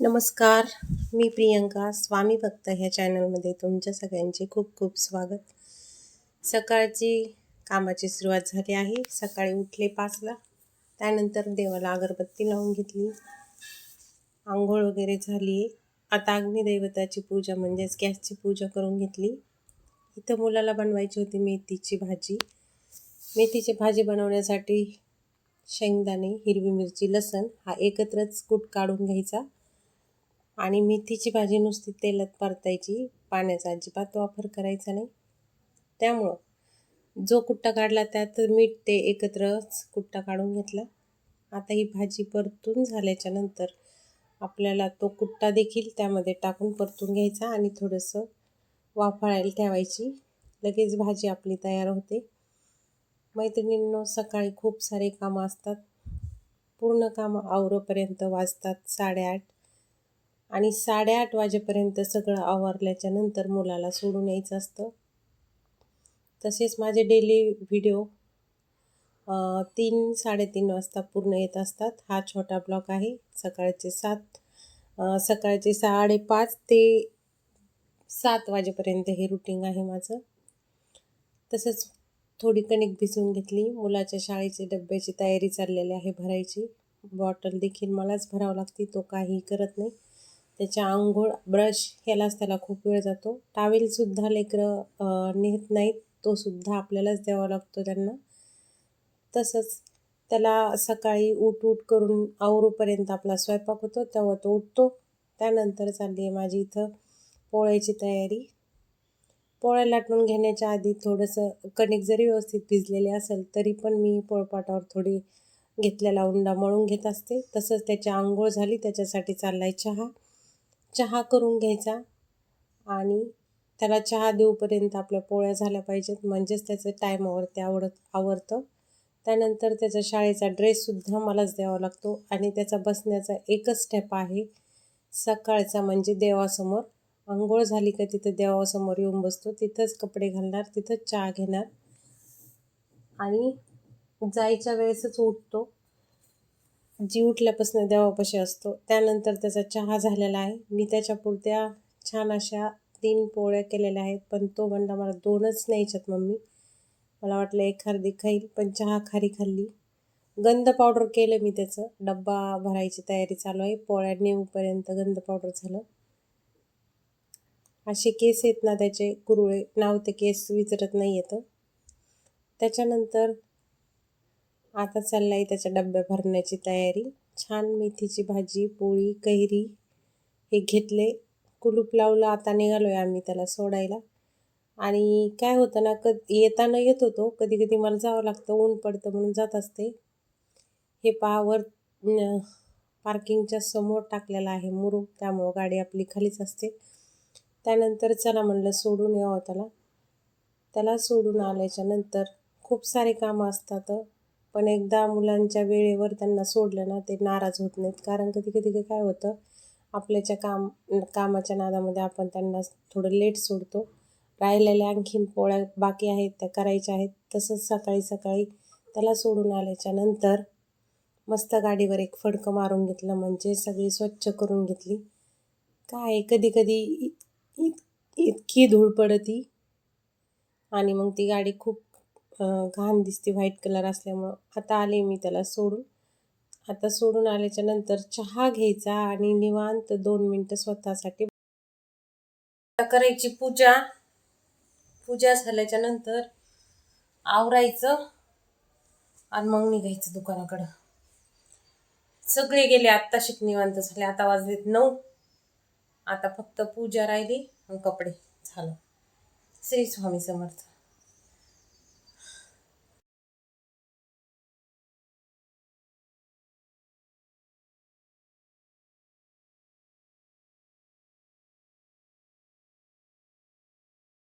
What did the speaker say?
नमस्कार मी प्रियंका स्वामी भक्त ह्या चॅनलमध्ये तुमच्या सगळ्यांचे खूप खूप स्वागत. सकाळची कामाची सुरुवात झाली आहे सकाळी उठले पाचला त्यानंतर देवाला अगरबत्ती लावून घेतली. आंघोळ वगैरे झाली. आहे आता अग्निदैवताची पूजा म्हणजेच गॅसची पूजा करून घेतली. इथं मुलाला बनवायची होती मेथीची भाजी. मेथीची भाजी बनवण्यासाठी शेंगदाणे हिरवी मिरची लसण हा एकत्रच कूट काढून घ्यायचा. आणि मेथीची भाजी नुसती तेलात परतायची पाण्याचा अजिबात वापर करायचा नाही. त्यामुळं जो कुट्टा काढला त्यात मीठ ते एकत्रच कुट्टा काढून घेतला. आता ही भाजी परतून झाल्याच्यानंतर आपल्याला तो कुट्टा देखील त्यामध्ये टाकून परतून घ्यायचा आणि थोडंसं वाफाळायला ठेवायची. लगेच भाजी आपली तयार होते. मैत्रिणींनो सकाळी खूप सारे कामं असतात. पूर्ण कामं आवरोपर्यंत वाजतात साडेआठ. आणि साडेआठ वाजेपर्यंत सगळं आवरल्याच्या नंतर मुलाला सोडून यायचं असतं. तसेच माझे डेली व्हिडिओ तीन साडेतीन वाजता पूर्ण येत असतात. हा छोटा ब्लॉक आहे. सकाळचे सात सकाळचे साडेपाच ते सात वाजेपर्यंत हे रुटीन आहे माझं. तसंच थोडी कणिक भिजवून घेतली. मुलाच्या शाळेची डब्याची तयारी चाललेली आहे भरायची. बॉटल देखील मलाच भरावं लागते. तो काही करत नाही. त्याच्या आंघोळ ब्रश ह्यालाच त्याला खूप वेळ जातो. टावेलसुद्धा लेकरं नेत नाहीत. तोसुद्धा आपल्यालाच द्यावा लागतो त्यांना. तसंच त्याला सकाळी उठ उठ करून आवरूपर्यंत आपला स्वयंपाक होतो. तेव्हा तो उठतो. त्यानंतर चालली आहे माझी इथं पोळ्याची तयारी. पोळ्या लाटून घेण्याच्या आधी थोडंसं कणिक जरी व्यवस्थित भिजलेले असेल तरी पण मी पोळपाटावर थोडी घेतलेला उंडा मळून घेत असते. तसंच त्याची आंघोळ झाली. त्याच्यासाठी चाललाय चहा. चहा करून घ्यायचा आणि त्याला चहा देऊपर्यंत आपल्या पोळ्या झाल्या पाहिजेत. म्हणजेच त्याचं टायमावरती आवडत आवडतं त्यानंतर त्याचा शाळेचा ड्रेससुद्धा मलाच द्यावा लागतो आणि त्याचा बसण्याचा एकच स्टेप आहे. सकाळचा म्हणजे देवासमोर. आंघोळ झाली का तिथं देवासमोर येऊन बसतो. तिथंच कपडे घालणार तिथंच चहा घेणार. आणि जायच्या वेळेसच उठतो. जी उठल्यापासून देवापाशी असतो त्यानंतर त्याचा चहा झालेला आहे. मी त्याच्यापुरत्या छान अशा तीन पोळ्या केलेल्या आहेत पण तो म्हणला मला दोनच न्यायच्यात मम्मी. मला वाटलं एखादी खाईल पण चहा खारी खाल्ली. गंध पावडर केलं मी त्याचं. डब्बा भरायची तयारी चालू आहे. पोळ्या नेऊपर्यंत गंध पावडर झालं. असे केस आहेत ना त्याचे कुरुळे. नाव ते केस विचारत नाही येतं. त्याच्यानंतर आता चाललं आहे त्याच्या डब्या भरण्याची तयारी. छान मेथीची भाजी पोळी कैरी हे घेतले. कुलूप लावलं आता निघालो आहे आम्ही त्याला सोडायला. आणि काय होतं ना क येताना येत होतो कधी कधी मला जावं लागतं ऊन पडतं म्हणून जात असते. हे पावर पार्किंगच्या समोर टाकलेलं आहे मुरुम त्यामुळं गाडी आपली खालीच असते. त्यानंतर चला म्हणलं सोडून यावं त्याला. त्याला सोडून आल्याच्यानंतर खूप सारे कामं असतात. पण एकदा मुलांच्या वेळेवर त्यांना सोडलं ना ते नाराज होत नाहीत. कारण कधी कधी काय होतं आपल्याच्या काम कामाच्या नादामध्ये आपण त्यांना थोडं लेट सोडतो. राहिलेल्या आणखीन पोळ्या बाकी आहेत त्या करायच्या आहेत तसंच सकाळी सकाळी त्याला सोडून आल्याच्यानंतर मस्त गाडीवर एक फडकं मारून घेतलं म्हणजे सगळी स्वच्छ करून घेतली. काय कधी कधी इतकी धूळ पडती. आणि मग ती गाडी खूप घाण दिसते व्हाईट कलर असल्यामुळं. आता आले मी त्याला सोडून. आता सोडून आल्याच्यानंतर चहा घ्यायचा आणि निवांत दोन मिनटं स्वतःसाठी करायची पूजा. पूजा झाल्याच्यानंतर आवरायचं आणि मग निघायचं दुकानाकडं. सगळे गेले आत्ता शिक निवांत झाले. आता वाजलेत नऊ. आता फक्त पूजा राहिली कपडे झालं. श्री स्वामी समर्थ.